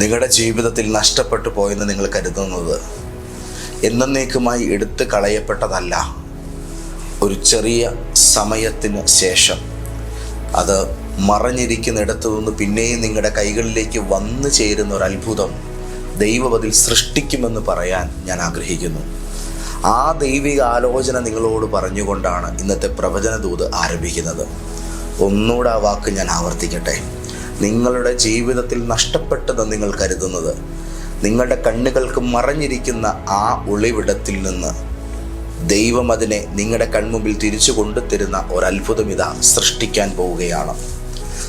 നിങ്ങളുടെ ജീവിതത്തിൽ നഷ്ടപ്പെട്ടു പോയെന്ന് നിങ്ങൾ കരുതുന്നത് എന്നേക്കുമായി എടുത്തു കളയപ്പെട്ടതല്ല ഒരു ചെറിയ സമയത്തിന് ശേഷം. അത് മറഞ്ഞിരിക്കുന്നിടത്തു നിന്ന് പിന്നെയും നിങ്ങളുടെ കൈകളിലേക്ക് വന്നു ചേരുന്ന ഒരു അത്ഭുതം ദൈവം അതിൽ സൃഷ്ടിക്കുമെന്ന് പറയാൻ ഞാൻ ആഗ്രഹിക്കുന്നു. ആ ദൈവിക ആലോചന നിങ്ങളോട് പറഞ്ഞുകൊണ്ടാണ് ഇന്നത്തെ പ്രവചന ദൂത് ആരംഭിക്കുന്നത്. ഒന്നുകൂടെ ആ വാക്ക് ഞാൻ ആവർത്തിക്കട്ടെ. നിങ്ങളുടെ ജീവിതത്തിൽ നഷ്ടപ്പെട്ടതെന്ന് നിങ്ങൾ കരുതുന്നത്. നിങ്ങളുടെ കണ്ണുകൾക്ക് മറഞ്ഞിരിക്കുന്ന ആ ഒളിവിടത്തിൽ നിന്ന് ദൈവം അതിനെ നിങ്ങളുടെ കൺമുമ്പിൽ തിരിച്ചു കൊണ്ടുതരുന്ന ഒരത്ഭുതം ഇതാ സൃഷ്ടിക്കാൻ പോവുകയാണ്.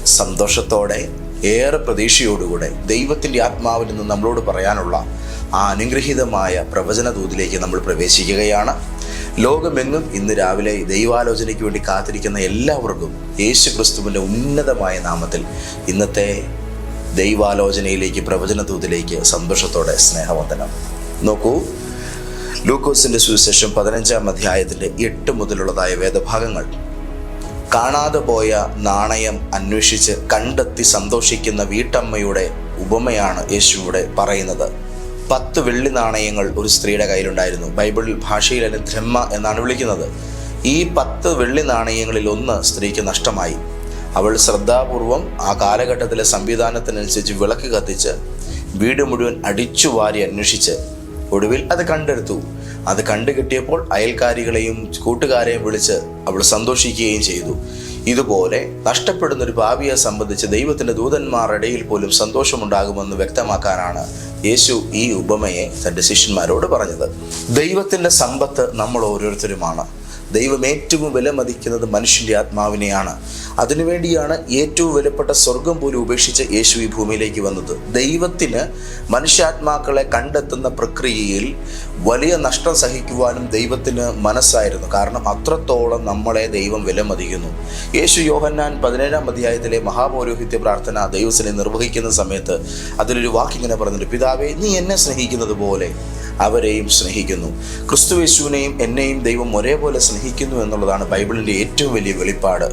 സന്തോഷത്തോടെ ഏറെ പ്രതീക്ഷയോടുകൂടെ ദൈവത്തിന്റെ ആത്മാവിൽ നിന്ന് നമ്മളോട് പറയാനുള്ള ആ അനുഗ്രഹീതമായ പ്രവചന തോതിലേക്ക് നമ്മൾ പ്രവേശിക്കുകയാണ്. ലോകമെങ്ങും ഇന്ന് രാവിലെ ദൈവാലോചനയ്ക്ക് വേണ്ടി കാത്തിരിക്കുന്ന എല്ലാവർക്കും യേശു ക്രിസ്തുവിന്റെ ഉന്നതമായ നാമത്തിൽ ഇന്നത്തെ ദൈവാലോചനയിലേക്ക് പ്രവചന ദൂതിലേക്ക് സന്തോഷത്തോടെ സ്നേഹവന്ദനം. നോക്കൂ ലൂക്കോസിന്റെ സുവിശേഷം പതിനഞ്ചാം അധ്യായത്തിന്റെ എട്ട് മുതലുള്ളതായ വേദഭാഗങ്ങൾ. കാണാതെ പോയ നാണയം അന്വേഷിച്ച് കണ്ടെത്തി സന്തോഷിക്കുന്ന വീട്ടമ്മയുടെ ഉപമയാണ് യേശുവിടെ പറയുന്നത്. പത്ത് വെള്ളി നാണയങ്ങൾ ഒരു സ്ത്രീയുടെ കയ്യിലുണ്ടായിരുന്നു. ബൈബിൾ ഭാഷയിൽ അതിനെ ധ്രമ എന്നാണ് വിളിക്കുന്നത്. ഈ പത്ത് വെള്ളി നാണയങ്ങളിൽ ഒന്ന് സ്ത്രീക്ക് നഷ്ടമായി. അവൾ ശ്രദ്ധാപൂർവം ആ കാലഘട്ടത്തിലെ സംവിധാനത്തിനനുസരിച്ച് വിളക്ക് കത്തിച്ച് വീട് മുഴുവൻ അടിച്ചു വാരി അന്വേഷിച്ച് ഒടുവിൽ അത് കണ്ടെടുത്തു. അത് കണ്ടു കിട്ടിയപ്പോൾ അയൽക്കാരികളെയും കൂട്ടുകാരെയും വിളിച്ച് അവൾ സന്തോഷിക്കുകയും ചെയ്തു. ഇതുപോലെ നഷ്ടപ്പെടുന്ന ഒരു ഭാവിയെ സംബന്ധിച്ച് ദൈവത്തിന്റെ ഇടയിൽ പോലും സന്തോഷമുണ്ടാകുമെന്ന് വ്യക്തമാക്കാനാണ് യേശു ഈ ഉപമയെ തന്റെ ശിഷ്യന്മാരോട് പറഞ്ഞത്. ദൈവത്തിന്റെ സമ്പത്ത് നമ്മൾ ഓരോരുത്തരുമാണ്. ദൈവം ഏറ്റവും വിലമതിക്കുന്നത് മനുഷ്യന്റെ ആത്മാവിനെയാണ്. അതിനുവേണ്ടിയാണ് ഏറ്റവും വിലപ്പെട്ട സ്വർഗം പോലും ഉപേക്ഷിച്ച് യേശു ഈ ഭൂമിയിലേക്ക് വന്നത്. ദൈവത്തിന് മനുഷ്യാത്മാക്കളെ കണ്ടെത്തുന്ന പ്രക്രിയയിൽ വലിയ നഷ്ടം സഹിക്കുവാനും ദൈവത്തിന് മനസ്സായിരുന്നു. കാരണം അത്രത്തോളം നമ്മളെ ദൈവം വിലമതിക്കുന്നു. യേശു യോഹന്നാൻ പതിനേഴാം അധ്യായത്തിലെ മഹാപൗരോഹിത്യ പ്രാർത്ഥന ദൈവസിനെ നിർവഹിക്കുന്ന സമയത്ത് അതിലൊരു വാക്കിങ്ങനെ പറഞ്ഞിട്ട് പിതാവേ നീ എന്നെ സ്നേഹിക്കുന്നത് പോലെ അവരെയും സ്നേഹിക്കുന്നു. ക്രിസ്തു യേശുവിനെയും എന്നെയും ദൈവം ഒരേപോലെ സ്നേഹിക്കുന്നു എന്നുള്ളതാണ് ബൈബിളിന്റെ ഏറ്റവും വലിയ വെളിപ്പാട്.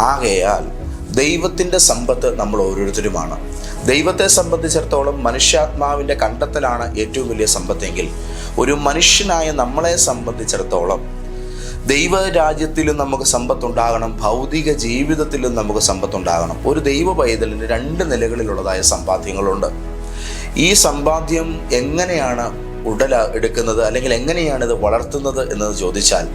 ആകയാൽ ദൈവത്തിന്റെ സമ്പത്ത് നമ്മൾ ഓരോരുത്തരുമാണ്. ദൈവത്തെ സംബന്ധിച്ചിടത്തോളം മനുഷ്യാത്മാവിന്റെ കണ്ടെത്തലാണ് ഏറ്റവും വലിയ സമ്പത്തെങ്കിൽ ഒരു മനുഷ്യനായ നമ്മളെ സംബന്ധിച്ചിടത്തോളം ദൈവരാജ്യത്തിലും നമുക്ക് സമ്പത്തുണ്ടാകണം ഭൗതിക ജീവിതത്തിലും നമുക്ക് സമ്പത്തുണ്ടാകണം. ഒരു ദൈവ പൈതലിന് രണ്ട് നിലകളിലുള്ളതായ സമ്പാദ്യങ്ങളുണ്ട്. ഈ സമ്പാദ്യം എങ്ങനെയാണ് ഉടല എടുക്കുന്നത് അല്ലെങ്കിൽ എങ്ങനെയാണ് ഇത് വളർത്തുന്നത് എന്നത് ചോദിച്ചാൽ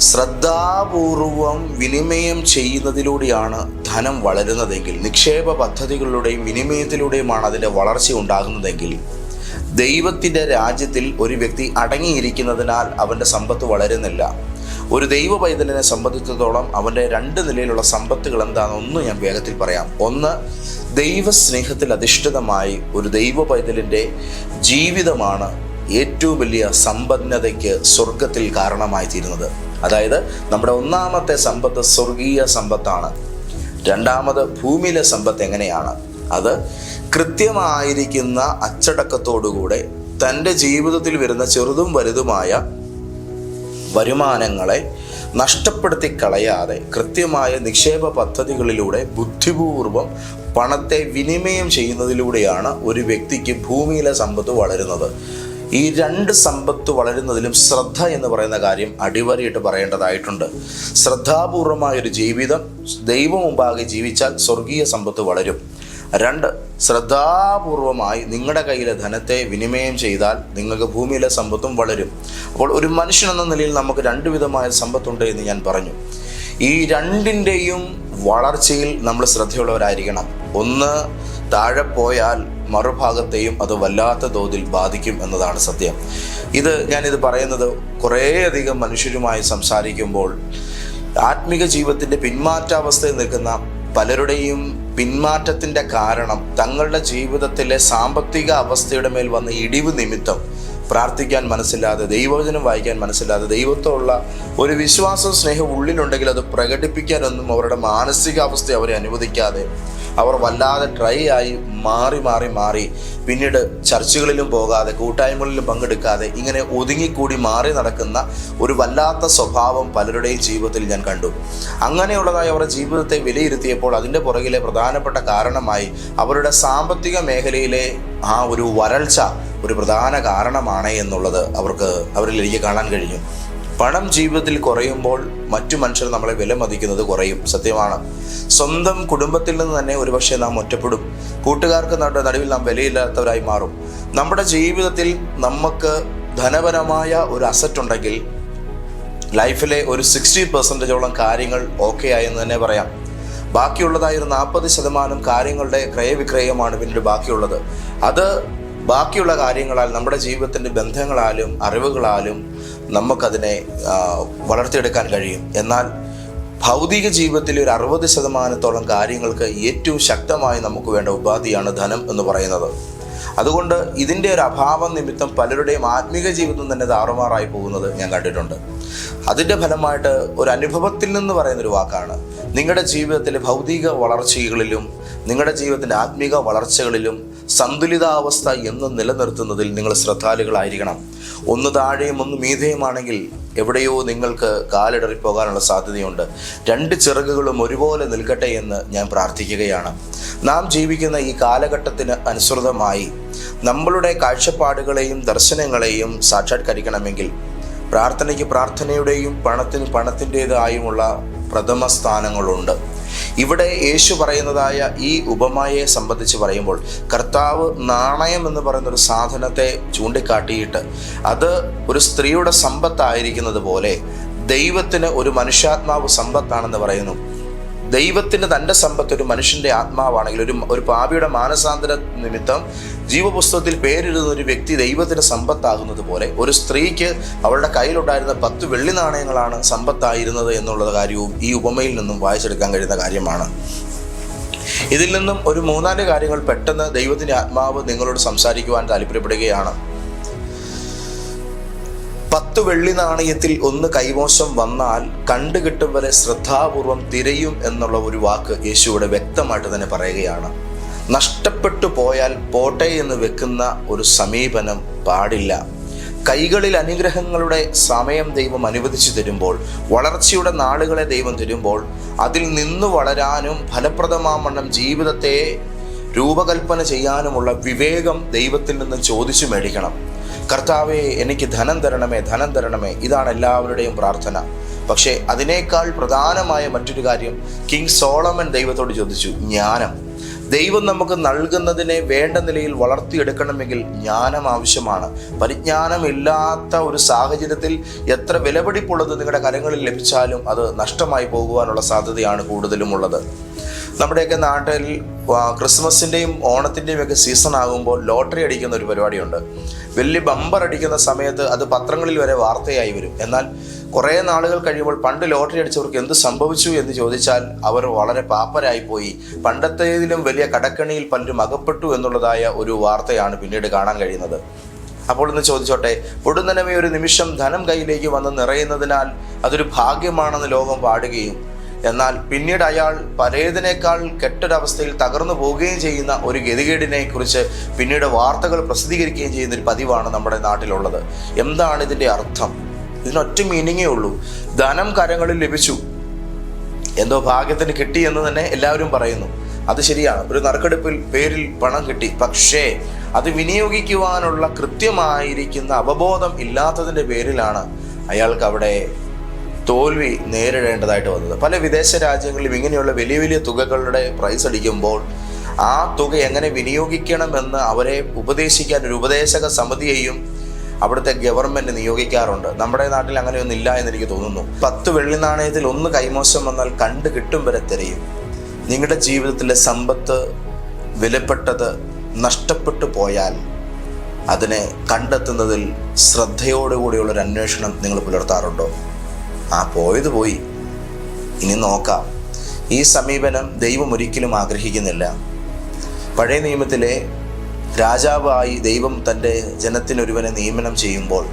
ശ്രദ്ധാപൂർവം വിനിമയം ചെയ്യുന്നതിലൂടെയാണ് ധനം വളരുന്നതെങ്കിൽ നിക്ഷേപ പദ്ധതികളിലൂടെയും വിനിമയത്തിലൂടെയുമാണ് അതിന്റെ വളർച്ച ഉണ്ടാകുന്നതെങ്കിൽ ദൈവത്തിന്റെ രാജ്യത്തിൽ ഒരു വ്യക്തി അടങ്ങിയിരിക്കുന്നതിനാൽ അവന്റെ സമ്പത്ത് വളരുന്നില്ല. ഒരു ദൈവ പൈതലിനെ സംബന്ധിച്ചിടത്തോളം അവന്റെ രണ്ട് നിലയിലുള്ള സമ്പത്തുകൾ എന്താണെന്ന് ഞാൻ വേഗത്തിൽ പറയാം. ഒന്ന് ദൈവസ്നേഹത്തിൽ അധിഷ്ഠിതമായി ഒരു ദൈവ പൈതലിന്റെ ജീവിതമാണ് ഏറ്റവും വലിയ സമ്പന്നതയ്ക്ക് സ്വർഗത്തിൽ കാരണമായി തീരുന്നത് അതായത് നമ്മുടെ ഒന്നാമത്തെ സമ്പത്ത് സ്വർഗീയ സമ്പത്താണ്. രണ്ടാമത് ഭൂമിയിലെ സമ്പത്ത് എങ്ങനെയാണ്? അത് കൃത്യമായിരിക്കുന്ന അച്ചടക്കത്തോടുകൂടെ തന്റെ ജീവിതത്തിൽ വരുന്ന ചെറുതും വലുതുമായ വരുമാനങ്ങളെ നഷ്ടപ്പെടുത്തി കളയാതെ കൃത്യമായ നിക്ഷേപ പദ്ധതികളിലൂടെ ബുദ്ധിപൂർവം പണത്തെ വിനിമയം ചെയ്യുന്നതിലൂടെയാണ് ഒരു വ്യക്തിക്ക് ഭൂമിയിലെ സമ്പത്ത് വളരുന്നത്. ഈ രണ്ട് സമ്പത്ത് വളരുന്നതിലും ശ്രദ്ധ എന്ന് പറയുന്ന കാര്യം അടിവരയിട്ട് പറയേണ്ടതായിട്ടുണ്ട്. ശ്രദ്ധാപൂർവമായ ഒരു ജീവിതം ദൈവം മുമ്പാകെ ജീവിച്ചാൽ സ്വർഗീയ സമ്പത്ത് വളരും. രണ്ട് ശ്രദ്ധാപൂർവമായി നിങ്ങളുടെ കയ്യിലെ ധനത്തെ വിനിമയം ചെയ്താൽ നിങ്ങൾക്ക് ഭൂമിയിലെ സമ്പത്തും വളരും. അപ്പോൾ ഒരു മനുഷ്യൻ എന്ന നിലയിൽ നമുക്ക് രണ്ട് വിധമായ സമ്പത്തുണ്ട് എന്ന് ഞാൻ പറഞ്ഞു. ഈ രണ്ടിന്റെയും വളർച്ചയിൽ നമ്മൾ ശ്രദ്ധയുള്ളവരായിരിക്കണം. ഒന്ന് താഴെ പോയാൽ മറുഭാഗത്തെയും അത് വല്ലാത്ത തോതിൽ ബാധിക്കും എന്നതാണ് സത്യം. ഇത് ഞാനിത് പറയുന്നത് കുറേയധികം മനുഷ്യരുമായി സംസാരിക്കുമ്പോൾ ആത്മീക ജീവിതത്തിന്റെ പിന്മാറ്റാവസ്ഥയിൽ നിൽക്കുന്ന പലരുടെയും പിന്മാറ്റത്തിന്റെ കാരണം തങ്ങളുടെ ജീവിതത്തിലെ സാമ്പത്തിക അവസ്ഥയുടെ മേൽ വന്ന ഇടിവ് നിമിത്തം പ്രാർത്ഥിക്കാൻ മനസ്സില്ലാതെ ദൈവവചനം വായിക്കാൻ മനസ്സില്ലാതെ ദൈവത്തോടുള്ള ഒരു വിശ്വാസം സ്നേഹം ഉള്ളിലുണ്ടെങ്കിൽ അത് പ്രകടിപ്പിക്കാനൊന്നും അവരുടെ മാനസികാവസ്ഥ അവരെ അനുവദിക്കാതെ അവർ വല്ലാതെ ട്രൈ ആയി മാറി മാറി മാറി. പിന്നീട് ചർച്ചുകളിലും പോകാതെ കൂട്ടായ്മകളിലും പങ്കെടുക്കാതെ ഇങ്ങനെ ഒതുങ്ങിക്കൂടി മാറി നടക്കുന്ന ഒരു വല്ലാത്ത സ്വഭാവം പലരുടെയും ജീവിതത്തിൽ ഞാൻ കണ്ടു. അങ്ങനെയുള്ളതായി അവരുടെ ജീവിതത്തെ വിലയിരുത്തിയപ്പോൾ അതിന്റെ പുറകിലെ പ്രധാനപ്പെട്ട കാരണമായി അവരുടെ സാമ്പത്തിക മേഖലയിലെ ആ ഒരു വരൾച്ച ഒരു പ്രധാന കാരണമാണ് എന്നുള്ളത് അവർക്ക് അവരിൽ എനിക്ക് കാണാൻ കഴിഞ്ഞു. പണം ജീവിതത്തിൽ കുറയുമ്പോൾ മറ്റു മനുഷ്യർ നമ്മളെ വിലമതിക്കുന്നത് കുറയും. സത്യമാണ്. സ്വന്തം കുടുംബത്തിൽ നിന്ന് തന്നെ ഒരുപക്ഷെ നാം ഒറ്റപ്പെടും. കൂട്ടുകാർക്ക് നടുവിൽ നാം വിലയില്ലാത്തവരായി മാറും. നമ്മുടെ ജീവിതത്തിൽ നമുക്ക് ധനപരമായ ഒരു അസറ്റ് ഉണ്ടെങ്കിൽ ലൈഫിലെ ഒരു സിക്സ്റ്റി പെർസെന്റേജോളം കാര്യങ്ങൾ ഓക്കെ ആയെന്ന് തന്നെ പറയാം. ബാക്കിയുള്ളതായ ഒരു നാൽപ്പത് ശതമാനം കാര്യങ്ങളുടെ ക്രയവിക്രയമാണ് പിന്നീട് ബാക്കിയുള്ളത്. അത് ബാക്കിയുള്ള കാര്യങ്ങളാൽ നമ്മുടെ ജീവിതത്തിന്റെ ബന്ധങ്ങളാലും അറിവുകളാലും നമുക്കതിനെ വളർത്തിയെടുക്കാൻ കഴിയും. എന്നാൽ ഭൗതിക ജീവിതത്തിൽ ഒരു അറുപത് ശതമാനത്തോളം കാര്യങ്ങൾക്ക് ഏറ്റവും ശക്തമായി നമുക്ക് വേണ്ട ഉപാധിയാണ് ധനം എന്ന് പറയുന്നത്. അതുകൊണ്ട് ഇതിന്റെ ഒരു അഭാവം നിമിത്തം പലരുടെയും ആത്മീക ജീവിതം തന്നെ താറുമാറായി പോകുന്നത് ഞാൻ കണ്ടിട്ടുണ്ട്. അതിന്റെ ഫലമായിട്ട് ഒരു അനുഭവത്തിൽ നിന്ന് പറയുന്നൊരു വാക്കാണ്. നിങ്ങളുടെ ജീവിതത്തിലെ ഭൗതിക വളർച്ചകളിലും നിങ്ങളുടെ ജീവിതത്തിന്റെ ആത്മീക വളർച്ചകളിലും സന്തുലിതാവസ്ഥ എന്ന് നിലനിർത്തുന്നതിൽ നിങ്ങൾ ശ്രദ്ധാലുകളായിരിക്കണം. ഒന്ന് താഴെയും ഒന്ന് മീതയുമാണെങ്കിൽ എവിടെയോ നിങ്ങൾക്ക് കാലിടറി പോകാനുള്ള സാധ്യതയുണ്ട്. രണ്ട് ചിറകുകളും ഒരുപോലെ നിൽക്കട്ടെ എന്ന് ഞാൻ പ്രാർത്ഥിക്കുകയാണ്. നാം ജീവിക്കുന്ന ഈ കാലഘട്ടത്തിന് അനുസൃതമായി നമ്മളുടെ കാഴ്ചപ്പാടുകളെയും ദർശനങ്ങളെയും സാക്ഷാത്കരിക്കണമെങ്കിൽ പ്രാർത്ഥനയ്ക്ക് പ്രാർത്ഥനയുടെയും പണത്തിന് പണത്തിന്റെതായുമുള്ള പ്രഥമ സ്ഥാനങ്ങളുണ്ട് ഇവിടെ യേശു പറയുന്നതായ ഈ ഉപമയെ സംബന്ധിച്ച് പറയുമ്പോൾ കർത്താവ് നാണയം എന്ന് പറയുന്ന ഒരു സാധനത്തെ ചൂണ്ടിക്കാട്ടിയിട്ട് അത് ഒരു സ്ത്രീയുടെ സമ്പത്തായിരിക്കുന്നത് പോലെ ദൈവത്തിന് ഒരു മനുഷ്യാത്മാവ് സമ്പത്താണെന്ന് പറയുന്നു. ദൈവത്തിന് തന്റെ സമ്പത്ത് ഒരു മനുഷ്യന്റെ ആത്മാവാണെങ്കിൽ ഒരു ഒരു പാപിയുടെ മാനസാന്തര നിമിത്തം ജീവപുസ്തകത്തിൽ പേരിടുന്ന ഒരു വ്യക്തി ദൈവത്തിന്റെ സമ്പത്താകുന്നത് പോലെ ഒരു സ്ത്രീക്ക് അവളുടെ കയ്യിലുണ്ടായിരുന്ന പത്ത് വെള്ളി നാണയങ്ങളാണ് സമ്പത്തായിരുന്നത് എന്നുള്ള കാര്യവും ഈ ഉപമയിൽ നിന്നും വായിച്ചെടുക്കാൻ കഴിയുന്ന കാര്യമാണ്. ഇതിൽ നിന്നും ഒരു മൂന്നാൽ കാര്യങ്ങൾ പെട്ടെന്ന് ദൈവത്തിന്റെ ആത്മാവ് നിങ്ങളോട് സംസാരിക്കുവാൻ താല്പര്യപ്പെടുകയാണ്. പത്ത് വെള്ളി നാണയത്തിൽ ഒന്ന് കൈമോശം വന്നാൽ കണ്ടുകിട്ടും വരെ ശ്രദ്ധാപൂർവം തിരയും എന്നുള്ള ഒരു വാക്ക് യേശുവിടെ വ്യക്തമായിട്ട് തന്നെ പറയുകയാണ്. നഷ്ടപ്പെട്ടു പോയാൽ പോട്ടെ എന്ന് വെക്കുന്ന ഒരു സമീപനം പാടില്ല. കൈകളിൽ അനുഗ്രഹങ്ങളുടെ സമയം ദൈവം അനുവദിച്ചു തരുമ്പോൾ വളർച്ചയുടെ നാളുകളെ ദൈവം തരുമ്പോൾ അതിൽ നിന്ന് വളരാനും ഫലപ്രദമാവണ്ണം ജീവിതത്തെ രൂപകൽപ്പന ചെയ്യാനുമുള്ള വിവേകം ദൈവത്തിൽ നിന്ന് ചോദിച്ചു മേടിക്കണം. കർത്താവെ എനിക്ക് ധനം തരണമേ ധനം തരണമേ. ഇതാണ് എല്ലാവരുടെയും പ്രാർത്ഥന. പക്ഷേ അതിനേക്കാൾ പ്രധാനമായ മറ്റൊരു കാര്യം കിങ് സോളമൻ ദൈവത്തോട് ചോദിച്ചു ജ്ഞാനം. ദൈവം നമുക്ക് നൽകുന്നതിനെ വേണ്ട നിലയിൽ വളർത്തിയെടുക്കണമെങ്കിൽ ജ്ഞാനം ആവശ്യമാണ്. പരിജ്ഞാനം ഇല്ലാത്ത ഒരു സാഹചര്യത്തിൽ എത്ര വിലപിടിപ്പുള്ളത് നിങ്ങളുടെ കരങ്ങളിൽ ലഭിച്ചാലും അത് നഷ്ടമായി പോകുവാനുള്ള സാധ്യതയാണ് കൂടുതലും ഉള്ളത് നമ്മുടെയൊക്കെ നാട്ടിൽ ക്രിസ്മസിന്റെയും ഓണത്തിന്റെയും ഒക്കെ സീസൺ ആകുമ്പോൾ ലോട്ടറി അടിക്കുന്ന ഒരു പരിപാടിയുണ്ട്. വലിയ ബമ്പർ അടിക്കുന്ന സമയത്ത് അത് പത്രങ്ങളിൽ വരെ വാർത്തയായി വരും. എന്നാൽ കുറേ നാളുകൾ കഴിയുമ്പോൾ പണ്ട് ലോട്ടറി അടിച്ചവർക്ക് എന്ത് സംഭവിച്ചു എന്ന് ചോദിച്ചാൽ അവർ വളരെ പാപ്പരായി പോയി പണ്ടത്തേതിലും വലിയ കടക്കണിയിൽ പലരും അകപ്പെട്ടു എന്നുള്ളതായ ഒരു വാർത്തയാണ് പിന്നീട് കാണാൻ കഴിയുന്നത്. അപ്പോൾ ഒന്ന് ചോദിച്ചോട്ടെ പൊടുന്നനമേ ഒരു നിമിഷം ധനം കയ്യിലേക്ക് വന്ന് നിറയുന്നതിനാൽ അതൊരു ഭാഗ്യമാണെന്ന് ലോകം പാടുകയും എന്നാൽ പിന്നീട് അയാൾ പലേതിനേക്കാൾ കെട്ടൊരവസ്ഥയിൽ തകർന്നു പോവുകയും ചെയ്യുന്ന ഒരു ഗതികേടിനെ കുറിച്ച് പിന്നീട് വാർത്തകൾ പ്രസിദ്ധീകരിക്കുകയും ചെയ്യുന്ന ഒരു പതിവാണ് നമ്മുടെ നാട്ടിലുള്ളത്. എന്താണ് ഇതിന്റെ അർത്ഥം? ഇതിനൊറ്റ മീനിങ്ങേ ഉള്ളൂ. ധനം കരങ്ങളിൽ ലഭിച്ചു. എന്തോ ഭാഗ്യത്തിന് കിട്ടി എന്ന് തന്നെ എല്ലാവരും പറയുന്നു. അത് ശരിയാണ്. ഒരു നറുക്കെടുപ്പിൽ പേരിൽ പണം കിട്ടി. പക്ഷേ അത് വിനിയോഗിക്കുവാനുള്ള കൃത്യമായിരിക്കുന്ന അവബോധം ഇല്ലാത്തതിന്റെ പേരിലാണ് അയാൾക്ക് അവിടെ തോൽവി നേരിടേണ്ടതായിട്ട് വന്നത്. പല വിദേശ രാജ്യങ്ങളിലും ഇങ്ങനെയുള്ള വലിയ വലിയ തുകകളുടെ പ്രൈസ് അടിക്കുമ്പോൾ ആ തുക എങ്ങനെ വിനിയോഗിക്കണമെന്ന് അവരെ ഉപദേശിക്കാൻ ഒരു ഉപദേശക സമിതിയെയും അവിടുത്തെ ഗവൺമെന്റ് നിയോഗിക്കാറുണ്ട്. നമ്മുടെ നാട്ടിൽ അങ്ങനെയൊന്നും ഇല്ല എന്ന് എനിക്ക് തോന്നുന്നു. പത്ത് വെള്ളി നാണയത്തിൽ ഒന്ന് കൈമോശം വന്നാൽ കണ്ട് കിട്ടും വരെ തിരയും. നിങ്ങളുടെ ജീവിതത്തിലെ സമ്പത്ത് വിലപ്പെട്ടത് നഷ്ടപ്പെട്ടു പോയാൽ അതിനെ കണ്ടെത്തുന്നതിൽ ശ്രദ്ധയോടുകൂടിയുള്ളൊരു അന്വേഷണം നിങ്ങൾ പുലർത്താറുണ്ടോ? ആ പോയത് പോയി. ഇനി നോക്കാം. ഈ സമീപനം ദൈവം ഒരിക്കലും ആഗ്രഹിക്കുന്നില്ല. പഴയ നിയമത്തിലെ രാജാവായി ദൈവം തന്റെ ജനത്തിനൊരുവനെ നിയമനം ചെയ്യുമ്പോൾ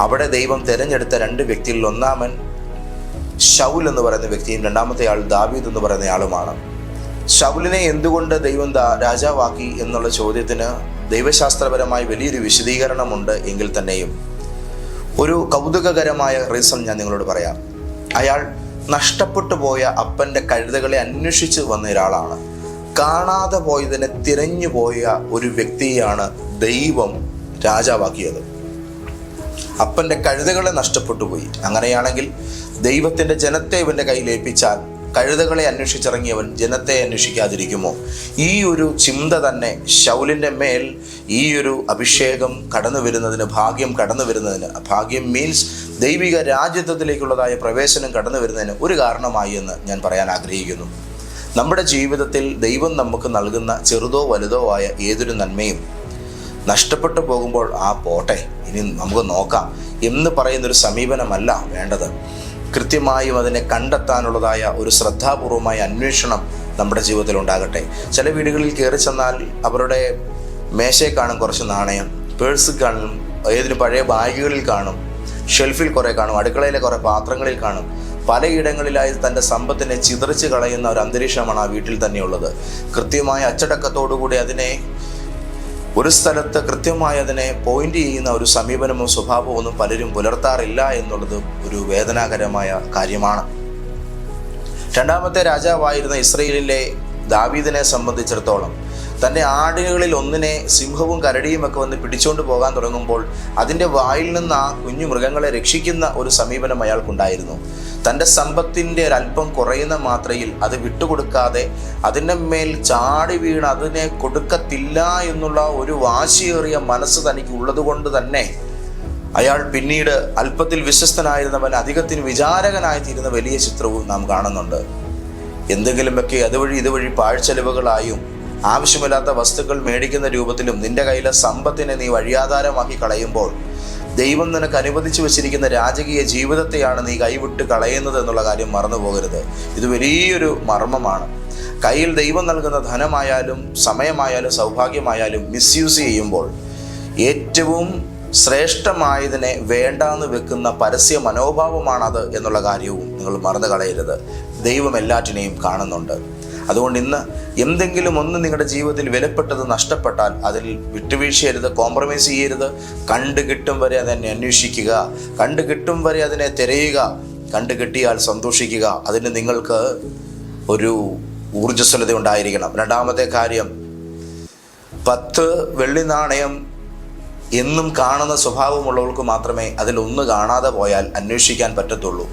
അവിടെ ദൈവം തിരഞ്ഞെടുത്ത രണ്ട് വ്യക്തികളിൽ ഒന്നാമൻ ഷൗൽ എന്ന് പറയുന്ന വ്യക്തിയും രണ്ടാമത്തെ ആൾ ദാവീദ് എന്ന് പറയുന്ന ആളുമാണ്. ഷൗലിനെ എന്തുകൊണ്ട് ദൈവം രാജാവാക്കി എന്നുള്ള ചോദ്യത്തിന് ദൈവശാസ്ത്രപരമായി വലിയൊരു വിശദീകരണമുണ്ട് എങ്കിൽ തന്നെയും. ഒരു കൗതുകകരമായ റീസൺ ഞാൻ നിങ്ങളോട് പറയാം. അയാൾ നഷ്ടപ്പെട്ടു പോയ അപ്പന്റെ കഴുതകളെ അന്വേഷിച്ച് വന്ന ഒരാളാണ്. കാണാതെ പോയതിനെ തിരഞ്ഞു പോയ ഒരു വ്യക്തിയാണ് ദൈവം രാജാവാക്കിയത്. അപ്പന്റെ കഴുതകളെ നഷ്ടപ്പെട്ടു പോയി. അങ്ങനെയാണെങ്കിൽ ദൈവത്തിന്റെ ജനത്തെ ഇവന്റെ കയ്യിൽ ഏൽപ്പിച്ചാൽ കഴുതകളെ അന്വേഷിച്ചിറങ്ങിയവൻ ജനത്തെ അന്വേഷിക്കാതിരിക്കുമോ? ഈ ഒരു ചിന്ത തന്നെ ശൗലിന്റെ മേൽ ഈ ഒരു അഭിഷേകം കടന്നു വരുന്നതിന് ഭാഗ്യം കടന്നു വരുന്നതിന് ഭാഗ്യം മീൻസ് ദൈവിക രാജ്യത്വത്തിലേക്കുള്ളതായ പ്രവേശനം കടന്നു വരുന്നതിന് ഒരു കാരണമായി എന്ന് ഞാൻ പറയാൻ ആഗ്രഹിക്കുന്നു. നമ്മുടെ ജീവിതത്തിൽ ദൈവം നമുക്ക് നൽകുന്ന ചെറുതോ വലുതോ ആയ ഏതൊരു നന്മയും നഷ്ടപ്പെട്ടു പോകുമ്പോൾ ആ പോട്ടെ ഇനി നമുക്ക് നോക്കാം. എന്ന് പറയുന്നൊരു സമീപനമല്ല വേണ്ടത്. കൃത്യമായും അതിനെ കണ്ടെത്താനുള്ളതായ ഒരു ശ്രദ്ധാപൂർവമായ അന്വേഷണം നമ്മുടെ ജീവിതത്തിൽ ഉണ്ടാകട്ടെ. ചില വീടുകളിൽ കയറി ചെന്നാൽ അവരുടെ മേശയിൽ കാണും കുറച്ച് നാണയം പേഴ്സ് കാണും ഏതിന് പഴയ ബാഗുകളിൽ കാണും ഷെൽഫിൽ കുറേ കാണും അടുക്കളയിലെ കുറേ പാത്രങ്ങളിൽ കാണും. പലയിടങ്ങളിലായി തന്റെ സമ്പത്തിനെ ചിതറിച്ച് കളയുന്ന ഒരു അന്തരീക്ഷമാണ് ആ വീട്ടിൽ തന്നെയുള്ളത്. കൃത്യമായ അച്ചടക്കത്തോടുകൂടി അതിനെ ഒരു സ്ഥലത്ത് കൃത്യമായി അതിനെ പോയിന്റ് ചെയ്യുന്ന ഒരു സമീപനമോ സ്വഭാവമോ ഒന്നും പലരും പുലർത്താറില്ല എന്നുള്ളത് ഒരു വേദനാകരമായ കാര്യമാണ്. രണ്ടാമത്തെ രാജാവായിരുന്ന ഇസ്രയേലിലെ ദാവീദിനെ സംബന്ധിച്ചിടത്തോളം തന്റെ ആടുകളിൽ ഒന്നിനെ സിംഹവും കരടിയും ഒക്കെ വന്ന് പിടിച്ചുകൊണ്ട് പോകാൻ തുടങ്ങുമ്പോൾ അതിന്റെ വായിൽ നിന്ന് ആ കുഞ്ഞു മൃഗങ്ങളെ രക്ഷിക്കുന്ന ഒരു സമീപനം അയാൾക്കുണ്ടായിരുന്നു. തന്റെ സമ്പത്തിന്റെ ഒരല്പം കുറയുന്ന മാത്രയിൽ അത് വിട്ടുകൊടുക്കാതെ അതിന്റെ മേൽ ചാടി വീണ് അതിനെ കൊടുക്കത്തില്ല എന്നുള്ള ഒരു വാശിയേറിയ മനസ്സ് തനിക്ക് ഉള്ളതുകൊണ്ട് തന്നെ അയാൾ പിന്നീട് അല്പത്തിൽ വിശ്വസ്തനായിരുന്നവൻ അധികത്തിന് വിചാരകനായി തീരുന്ന വലിയ ചിത്രവും നാം കാണുന്നുണ്ട്. എന്തെങ്കിലുമൊക്കെ അതുവഴി ഇതുവഴി പാഴ്ചെലവുകളായും ആവശ്യമില്ലാത്ത വസ്തുക്കൾ മേടിക്കുന്ന രൂപത്തിലും നിന്റെ കയ്യിലെ സമ്പത്തിനെ നീ വഴിയാധാരമാക്കി കളയുമ്പോൾ ദൈവം നിനക്ക് അനുവദിച്ചു വെച്ചിരിക്കുന്ന രാജകീയ ജീവിതത്തെയാണ് നീ കൈവിട്ട് കളയുന്നത് എന്നുള്ള കാര്യം മറന്നു പോകരുത്. ഇത് വലിയൊരു മർമ്മമാണ്. കയ്യിൽ ദൈവം നൽകുന്ന ധനമായാലും സമയമായാലും സൗഭാഗ്യമായാലും മിസ്യൂസ് ചെയ്യുമ്പോൾ ഏറ്റവും ശ്രേഷ്ഠമായതിനെ വേണ്ടാന്ന് വെക്കുന്ന പരസ്യ മനോഭാവമാണത് എന്നുള്ള കാര്യവും നിങ്ങൾ മറന്നു കളയരുത്. ദൈവം എല്ലാറ്റിനെയും കാണുന്നുണ്ട്. അതുകൊണ്ട് ഇന്ന് എന്തെങ്കിലും ഒന്ന് നിങ്ങളുടെ ജീവിതത്തിൽ വിലപ്പെട്ടത് നഷ്ടപ്പെട്ടാൽ അതിൽ വിട്ടുവീഴ്ചയരുത് കോംപ്രമൈസ് ചെയ്യരുത്. കണ്ടു കിട്ടും വരെ അതിനെ അന്വേഷിക്കുക. കണ്ടു കിട്ടും വരെ അതിനെ തിരയുക. കണ്ടു കിട്ടിയാൽ സന്തോഷിക്കുക. അതിന് നിങ്ങൾക്ക് ഒരു ഊർജസ്വലത ഉണ്ടായിരിക്കണം. രണ്ടാമത്തെ കാര്യം പത്ത് വെള്ളി നാണയം എന്നും കാണുന്ന സ്വഭാവമുള്ളവർക്ക് മാത്രമേ അതിൽ ഒന്ന് കാണാതെ പോയാൽ അന്വേഷിക്കാൻ പറ്റത്തുള്ളൂ.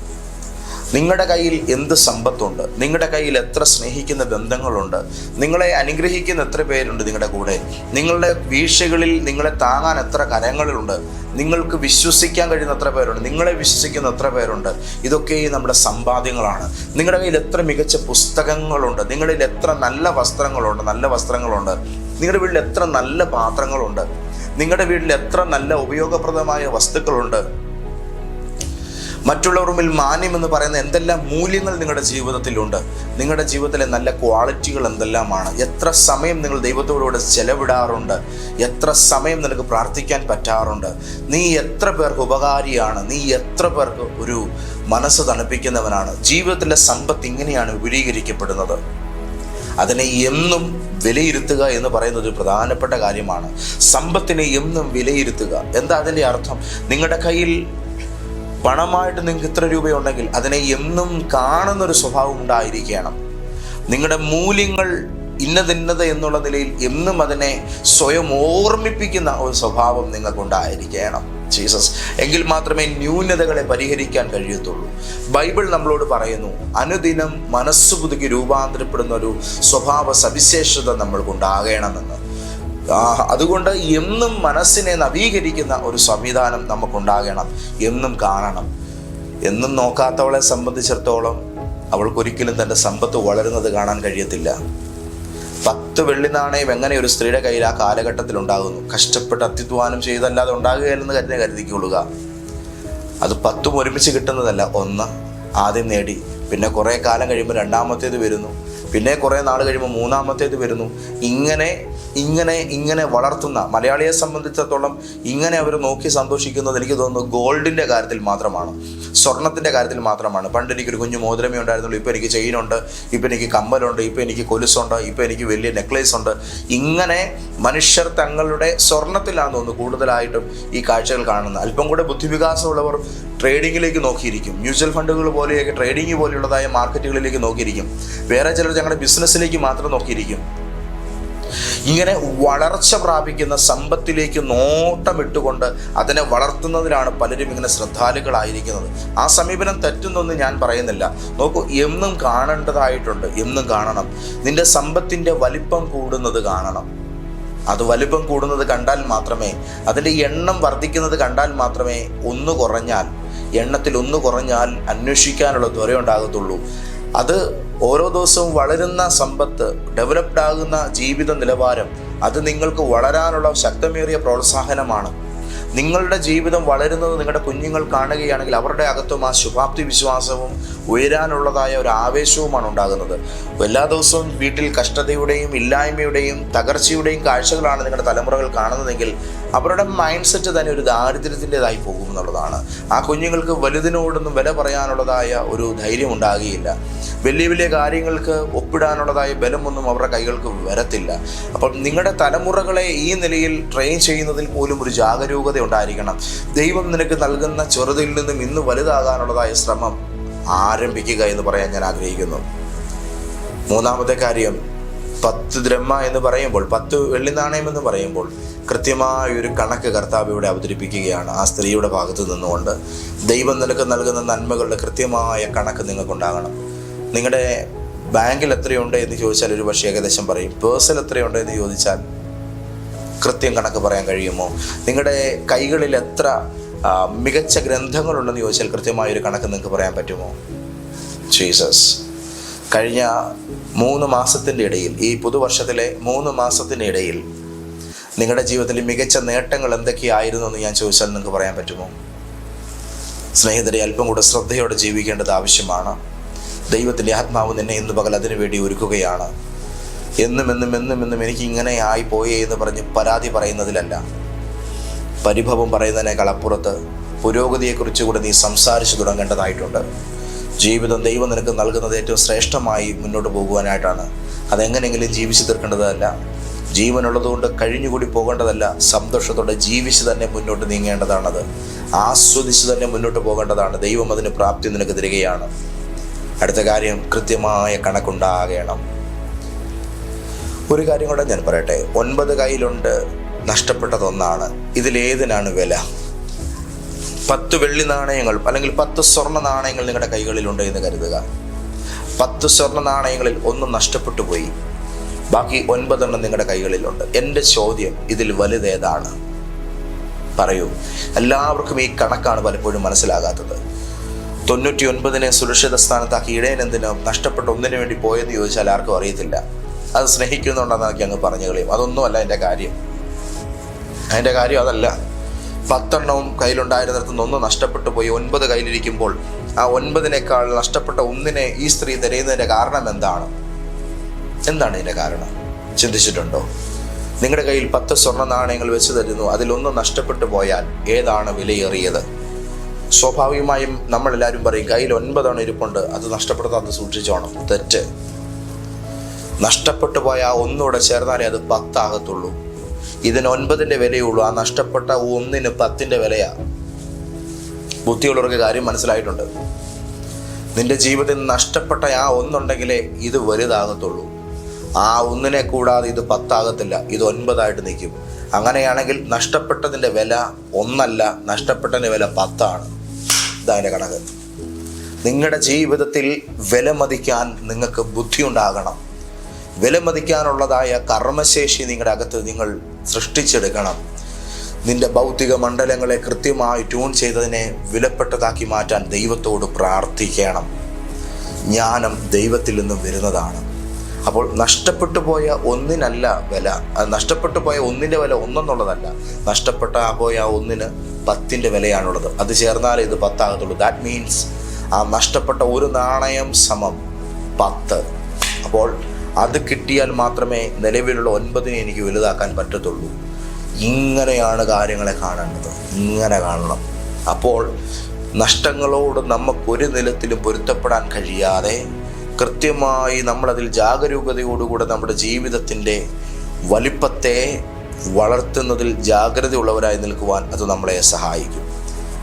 നിങ്ങളുടെ കയ്യിൽ എന്ത് സമ്പത്തുണ്ട്? നിങ്ങളുടെ കയ്യിൽ എത്ര സ്നേഹിക്കുന്ന ബന്ധങ്ങളുണ്ട്? നിങ്ങളെ അനുഗ്രഹിക്കുന്ന എത്ര പേരുണ്ട് നിങ്ങളുടെ കൂടെ? നിങ്ങളുടെ വീഴ്ചകളിൽ നിങ്ങളെ താങ്ങാൻ എത്ര കരങ്ങളുണ്ട് നിങ്ങൾക്ക് വിശ്വസിക്കാൻ കഴിയുന്ന എത്ര പേരുണ്ട്? നിങ്ങളെ വിശ്വസിക്കുന്ന എത്ര പേരുണ്ട്? ഇതൊക്കെ നമ്മുടെ സമ്പാദ്യങ്ങളാണ്. നിങ്ങളുടെ കയ്യിൽ എത്ര മികച്ച പുസ്തകങ്ങളുണ്ട്? നിങ്ങളുടെ എത്ര നല്ല വസ്ത്രങ്ങളുണ്ട്? നല്ല വസ്ത്രങ്ങളുണ്ട്. നിങ്ങളുടെ വീട്ടിൽ എത്ര നല്ല പാത്രങ്ങളുണ്ട്? നിങ്ങളുടെ വീട്ടിൽ എത്ര നല്ല ഉപയോഗപ്രദമായ വസ്തുക്കളുണ്ട്? മറ്റുള്ളവർ മുമ്പിൽ മാന്യം എന്ന് പറയുന്ന എന്തെല്ലാം മൂല്യങ്ങൾ നിങ്ങളുടെ ജീവിതത്തിലുണ്ട്? നിങ്ങളുടെ ജീവിതത്തിലെ നല്ല ക്വാളിറ്റികൾ എന്തെല്ലാമാണ്? എത്ര സമയം നിങ്ങൾ ദൈവത്തോടുകൂടെ ചെലവിടാറുണ്ട്? എത്ര സമയം നിനക്ക് പ്രാർത്ഥിക്കാൻ പറ്റാറുണ്ട്? നീ എത്ര പേർക്ക് ഉപകാരിയാണ്? നീ എത്ര പേർക്ക് ഒരു മനസ്സ് തണുപ്പിക്കുന്നവനാണ്? ജീവിതത്തിലെ സമ്പത്ത് ഇങ്ങനെയാണ് വിപുലീകരിക്കപ്പെടുന്നത്. അതിനെ എന്നും വിലയിരുത്തുക എന്ന് പറയുന്നത് ഒരു പ്രധാനപ്പെട്ട കാര്യമാണ്. സമ്പത്തിനെ എന്നും വിലയിരുത്തുക. എന്താ അതിന്റെ അർത്ഥം? നിങ്ങളുടെ കയ്യിൽ പണമായിട്ട് നിങ്ങൾക്ക് ഇത്ര രൂപയുണ്ടെങ്കിൽ അതിനെ എന്നും കാണുന്നൊരു സ്വഭാവം ഉണ്ടായിരിക്കണം. നിങ്ങളുടെ മൂല്യങ്ങൾ ഇന്നതിന്നത് എന്നുള്ള നിലയിൽ എന്നും അതിനെ സ്വയം ഓർമ്മിപ്പിക്കുന്ന ഒരു സ്വഭാവം നിങ്ങൾക്കുണ്ടായിരിക്കണം. ജീസസ് എങ്കിൽ മാത്രമേ ന്യൂനതകളെ പരിഹരിക്കാൻ കഴിയത്തുള്ളൂ. ബൈബിൾ നമ്മളോട് പറയുന്നു അനുദിനം മനസ്സ് പുതുക്കി രൂപാന്തരപ്പെടുന്ന ഒരു സ്വഭാവ സവിശേഷത നമ്മൾക്കുണ്ടാകണമെന്ന്. അതുകൊണ്ട് എന്നും മനസ്സിനെ നവീകരിക്കുന്ന ഒരു സംവിധാനം നമുക്കുണ്ടാകണം എന്നും കാണണം. എന്നും നോക്കാത്തവളെ സംബന്ധിച്ചിടത്തോളം അവൾക്കൊരിക്കലും തന്റെ സമ്പത്ത് വളരുന്നത് കാണാൻ കഴിയത്തില്ല. പത്ത് വെള്ളി നാണയം എങ്ങനെ ഒരു സ്ത്രീയുടെ കയ്യിൽ ആ കാലഘട്ടത്തിൽ ഉണ്ടാകുന്നു? കഷ്ടപ്പെട്ട് അത്യുധ്വാനം ചെയ്തല്ലാതെ ഉണ്ടാകുകയല്ലെന്ന് കരുതി കരുതിക്കൊള്ളുക. അത് പത്തും ഒരുമിച്ച് കിട്ടുന്നതല്ല. ഒന്ന് ആദ്യം നേടി പിന്നെ കുറേ കാലം കഴിയുമ്പോൾ രണ്ടാമത്തേത് വരുന്നു. പിന്നെ കുറേ നാൾ കഴിയുമ്പോൾ മൂന്നാമത്തേത് വരുന്നു. ഇങ്ങനെ ഇങ്ങനെ ഇങ്ങനെ വളർത്തുന്ന മലയാളിയെ സംബന്ധിച്ചിടത്തോളം ഇങ്ങനെ അവർ നോക്കി സന്തോഷിക്കുന്നത് എനിക്ക് തോന്നുന്നു ഗോൾഡിന്റെ കാര്യത്തിൽ മാത്രമാണ്. സ്വർണത്തിന്റെ കാര്യത്തിൽ മാത്രമാണ്. പണ്ട് എനിക്കൊരു കുഞ്ഞു മോതിരമേ ഉണ്ടായിരുന്നുള്ളൂ. ഇപ്പോൾ എനിക്ക് ചെയിനുണ്ട് ഇപ്പോൾ എനിക്ക് കമ്മലുണ്ട് ഇപ്പോൾ എനിക്ക് കൊലുസുണ്ട് ഇപ്പോൾ എനിക്ക് വലിയ നെക്ലേസ് ഉണ്ട്. ഇങ്ങനെ മനുഷ്യർ തങ്ങളുടെ സ്വർണത്തിലാണെന്ന് തോന്നുന്നു കൂടുതലായിട്ടും ഈ കാഴ്ചകൾ കാണുന്നത്. അല്പം കൂടെ ബുദ്ധിവികാസമുള്ളവർ ട്രേഡിങ്ങിലേക്ക് നോക്കിയിരിക്കും. മ്യൂച്വൽ ഫണ്ടുകൾ പോലെയൊക്കെ ട്രേഡിംഗ് പോലെയുള്ളതായ മാർക്കറ്റുകളിലേക്ക് നോക്കിയിരിക്കും. വേറെ ചിലർ ഞങ്ങളുടെ ബിസിനസ്സിലേക്ക് മാത്രം നോക്കിയിരിക്കും. ഇങ്ങനെ വളർച്ച പ്രാപിക്കുന്ന സമ്പത്തിലേക്ക് നോട്ടമിട്ടുകൊണ്ട് അതിനെ വളർത്തുന്നതിലാണ് പലരും ഇങ്ങനെ ശ്രദ്ധാലുക്കളായിരിക്കുന്നത്. ആ സമീപനം തെറ്റുന്നൊന്നും ഞാൻ പറയുന്നില്ല. നോക്കൂ എന്നും കാണേണ്ടതായിട്ടുണ്ട്. എന്നും കാണണം. നിന്റെ സമ്പത്തിന്റെ വലിപ്പം കൂടുന്നത് കാണണം. അത് വലിപ്പം കൂടുന്നത് കണ്ടാൽ മാത്രമേ അതിന്റെ എണ്ണം വർദ്ധിക്കുന്നത് കണ്ടാൽ മാത്രമേ ഒന്ന് കുറഞ്ഞാൽ എണ്ണത്തിൽ ഒന്ന് കുറഞ്ഞാൽ അന്വേഷിക്കാനുള്ള ത്വര ഉണ്ടാകത്തുള്ളൂ അത് ഓരോ ദിവസവും വളരുന്ന സമ്പത്ത് ഡെവലപ്ഡ് ആകുന്ന ജീവിത നിലവാരം അത് നിങ്ങൾക്ക് വളരാനുള്ള ശക്തമേറിയ പ്രോത്സാഹനമാണ്. നിങ്ങളുടെ ജീവിതം വളരുന്നത് നിങ്ങളുടെ കുഞ്ഞുങ്ങൾ കാണുകയാണെങ്കിൽ അവരുടെ അകത്തും ആ ശുഭാപ്തി വിശ്വാസവും ഉയരാനുള്ളതായ ഒരു ആവേശവുമാണ് ഉണ്ടാകുന്നത്. എല്ലാ ദിവസവും വീട്ടിൽ കഷ്ടതയുടെയും ഇല്ലായ്മയുടെയും തകർച്ചയുടെയും കാഴ്ചകളാണ് നിങ്ങളുടെ തലമുറകൾ കാണുന്നതെങ്കിൽ അവരുടെ മൈൻഡ് സെറ്റ് തന്നെ ഒരു ദാരിദ്ര്യത്തിന്റെതായി പോകും എന്നുള്ളതാണ്. ആ കുഞ്ഞുങ്ങൾക്ക് വലുതിനോടൊന്നും വില പറയാനുള്ളതായ ഒരു ധൈര്യം ഉണ്ടാകുകയില്ല. വലിയ വലിയ കാര്യങ്ങൾക്ക് ഒപ്പിടാനുള്ളതായ ബലമൊന്നും അവരുടെ കൈകൾക്ക് വരത്തില്ല. അപ്പം നിങ്ങളുടെ തലമുറകളെ ഈ നിലയിൽ ട്രെയിൻ ചെയ്യുന്നതിൽ പോലും ഒരു ജാഗരൂകത ഉണ്ടായിരിക്കണം. ദൈവം നിനക്ക് നൽകുന്ന ചെറുതിൽ നിന്നും ഇന്ന് വലുതാകാനുള്ളതായ ശ്രമം ആരംഭിക്കുക എന്ന് പറയാൻ ഞാൻ ആഗ്രഹിക്കുന്നു. മൂന്നാമത്തെ കാര്യം പത്ത് ദ്രഹ്മ എന്ന് പറയുമ്പോൾ പത്ത് വെള്ളി നാണയം എന്ന് പറയുമ്പോൾ കൃത്യമായ ഒരു കണക്ക് കർത്താവ് ഇവിടെ അവതരിപ്പിക്കുകയാണ്. ആ സ്ത്രീയുടെ ഭാഗത്ത് നിന്നുകൊണ്ട് ദൈവം നിനക്ക് നൽകുന്ന നന്മകളുടെ കൃത്യമായ കണക്ക് നിങ്ങൾക്കുണ്ടാകണം. നിങ്ങളുടെ ബാങ്കിൽ എത്രയുണ്ട് എന്ന് ചോദിച്ചാൽ ഒരു പക്ഷേ ഏകദേശം പറയും. പേഴ്സിൽ എത്രയുണ്ട് എന്ന് ചോദിച്ചാൽ കൃത്യം കണക്ക് പറയാൻ കഴിയുമോ? നിങ്ങളുടെ കൈകളിൽ എത്ര മികച്ച ഗ്രന്ഥങ്ങളുണ്ടെന്ന് ചോദിച്ചാൽ കൃത്യമായ ഒരു കണക്ക് നിങ്ങൾക്ക് പറയാൻ പറ്റുമോ? ജീസസ്. കഴിഞ്ഞ മൂന്ന് മാസത്തിന്റെ ഇടയിൽ ഈ പുതുവർഷത്തിലെ മൂന്ന് മാസത്തിനിടയിൽ നിങ്ങളുടെ ജീവിതത്തിൽ മികച്ച നേട്ടങ്ങൾ എന്തൊക്കെയായിരുന്നു എന്ന് ഞാൻ ചോദിച്ചാൽ നിങ്ങൾക്ക് പറയാൻ പറ്റുമോ? സ്നേഹിതരെ അല്പം കൂടെ ശ്രദ്ധയോടെ ജീവിക്കേണ്ടത് ആവശ്യമാണ്. ദൈവത്തിന്റെ ആത്മാവ് നിന്നെ ഇന്ന് പകൽ അതിനു വേണ്ടി ഒരുക്കുകയാണ്. എന്നും എന്നും എന്നും എന്നും എനിക്ക് ഇങ്ങനെ ആയി പോയേ എന്ന് പറഞ്ഞ് പരാതി പറയുന്നതിലല്ല. പരിഭവം പറയുന്നതിനേക്കാൾ അപ്പുറത്ത് പുരോഗതിയെക്കുറിച്ച് കൂടെ നീ സംസാരിച്ചു തുടങ്ങേണ്ടതായിട്ടുണ്ട്. ജീവിതം ദൈവം നിനക്ക് നൽകുന്നത് ഏറ്റവും ശ്രേഷ്ഠമായി മുന്നോട്ട് പോകുവാനായിട്ടാണ്. അതെങ്ങനെയെങ്കിലും ജീവിച്ചു തീർക്കേണ്ടതല്ല. ജീവനുള്ളതുകൊണ്ട് കഴിഞ്ഞുകൂടി പോകേണ്ടതല്ല. സന്തോഷത്തോടെ ജീവിച്ച് തന്നെ മുന്നോട്ട് നീങ്ങേണ്ടതാണത്. ആസ്വദിച്ച് തന്നെ മുന്നോട്ട് പോകേണ്ടതാണ്. ദൈവം അതിന് പ്രാപ്തി നിനക്ക് തരികയാണ്. അടുത്ത കാര്യം കൃത്യമായ കണക്കുണ്ടാകണം. ഒരു കാര്യം കൂടെ ഞാൻ പറയട്ടെ. ഒൻപത് കയ്യിലുണ്ട് നഷ്ടപ്പെട്ടതൊന്നാണ്. ഇതിലേതിനാണ് വില? പത്ത് വെള്ളി നാണയങ്ങൾ അല്ലെങ്കിൽ പത്ത് സ്വർണ നാണയങ്ങൾ നിങ്ങളുടെ കൈകളിലുണ്ട് എന്ന് കരുതുക. പത്ത് സ്വർണ നാണയങ്ങളിൽ ഒന്ന് നഷ്ടപ്പെട്ടു പോയി. ബാക്കി ഒൻപതെണ്ണം നിങ്ങളുടെ കൈകളിലുണ്ട്. എന്റെ ചോദ്യം ഇതിൽ വലുതേതാണ് പറയൂ. എല്ലാവർക്കും ഈ കണക്കാണ് പലപ്പോഴും മനസ്സിലാകാത്തത്. തൊണ്ണൂറ്റി ഒൻപതിനെ സുരക്ഷിത സ്ഥാനത്താക്കി ഇടയൻ എന്തിനോ നഷ്ടപ്പെട്ട ഒന്നിനു വേണ്ടി പോയെന്ന് ചോദിച്ചാൽ ആർക്കും അറിയത്തില്ല. അത് സ്നേഹിക്കുന്നുണ്ടെന്നാക്കി അങ്ങ് പറഞ്ഞു കളയും. അതൊന്നുമല്ല എന്റെ കാര്യം. അതിന്റെ കാര്യം അതല്ല. പത്തെണ്ണവും കയ്യിലുണ്ടായിരുന്നിടത്ത് നിന്ന് ഒന്ന് നഷ്ടപ്പെട്ടു പോയി. ഒൻപത് കയ്യിലിരിക്കുമ്പോൾ ആ ഒൻപതിനേക്കാൾ നഷ്ടപ്പെട്ട ഒന്നിനെ ഈ സ്ത്രീ തിരയുന്നതിന്റെ കാരണം എന്താണ്? എന്താണ് ഇതിന്റെ കാരണം? ചിന്തിച്ചിട്ടുണ്ടോ? നിങ്ങളുടെ കയ്യിൽ പത്ത് സ്വർണ നാണയങ്ങൾ വെച്ച് തരുന്നു. അതിലൊന്ന് നഷ്ടപ്പെട്ടു പോയാൽ ഏതാണ് വിലയേറിയത്? സ്വാഭാവികമായും നമ്മളെല്ലാവരും പറയും കയ്യിൽ ഒൻപതാണ് ഇരിപ്പുണ്ട്. അത് നഷ്ടപ്പെടുത്താതെ സൂക്ഷിച്ചോണം തെറ്റ്. നഷ്ടപ്പെട്ടു പോയ ആ ഒന്നുകൂടെ ചേർന്നാലേ അത് പത്താകത്തുള്ളൂ. ഇതിന് ഒൻപതിന്റെ വിലയുള്ളൂ. ആ നഷ്ടപ്പെട്ട ഒന്നിന് പത്തിന്റെ വിലയാ. ബുദ്ധിയുള്ളവർക്ക് കാര്യം മനസ്സിലായിട്ടുണ്ട്. നിന്റെ ജീവിതത്തിൽ നഷ്ടപ്പെട്ട ആ ഒന്നുണ്ടെങ്കിലേ ഇത് വലുതാകത്തുള്ളൂ. ആ ഒന്നിനെ കൂടാതെ ഇത് പത്താകത്തില്ല ഇത് ഒൻപതായിട്ട് നിൽക്കും. അങ്ങനെയാണെങ്കിൽ നഷ്ടപ്പെട്ടതിന്റെ വില ഒന്നല്ല നഷ്ടപ്പെട്ടതിന്റെ വില പത്താണ്. ഇതതിന്റെ കണക്ക്. നിങ്ങളുടെ ജീവിതത്തിൽ വിലമതിക്കാൻ നിങ്ങൾക്ക് ബുദ്ധിയുണ്ടാകണം. വിലമതിക്കാനുള്ളതായ കർമ്മശേഷി നിങ്ങളുടെ അകത്ത് നിങ്ങൾ സൃഷ്ടിച്ചെടുക്കണം. നിന്റെ ഭൗതിക മണ്ഡലങ്ങളെ കൃത്യമായി ട്യൂൺ ചെയ്തതിനെ വിലപ്പെട്ടതാക്കി മാറ്റാൻ ദൈവത്തോട് പ്രാർത്ഥിക്കണം. ജ്ഞാനം ദൈവത്തിൽ നിന്നും വരുന്നതാണ്. അപ്പോൾ നഷ്ടപ്പെട്ടു പോയ ഒന്നിനല്ല വില. നഷ്ടപ്പെട്ടു പോയ ഒന്നിന്റെ വില ഒന്നെന്നുള്ളതല്ല. നഷ്ടപ്പെട്ട പോയ ആ ഒന്നിന് പത്തിന്റെ വിലയാണുള്ളത്. അത് ചേർന്നാലേ ഇത് പത്താകത്തുള്ളൂ. ദാറ്റ് മീൻസ് ആ നഷ്ടപ്പെട്ട ഒരു നാണയം സമം പത്ത്. അപ്പോൾ അത് കിട്ടിയാൽ മാത്രമേ നിലവിലുള്ള ഒൻപതിനെ എനിക്ക് വലുതാക്കാൻ പറ്റത്തുള്ളൂ. ഇങ്ങനെയാണ് കാര്യങ്ങളെ കാണേണ്ടത്. ഇങ്ങനെ കാണണം. അപ്പോൾ നഷ്ടങ്ങളോട് നമുക്കൊരു നിലത്തിലും പൊരുത്തപ്പെടാൻ കഴിയാതെ കൃത്യമായി നമ്മളതിൽ ജാഗരൂകതയോടുകൂടെ നമ്മുടെ ജീവിതത്തിന്റെ വലിപ്പത്തെ വളർത്തുന്നതിൽ ജാഗ്രതയുള്ളവരായി നിൽക്കുവാൻ അത് നമ്മളെ സഹായിക്കും.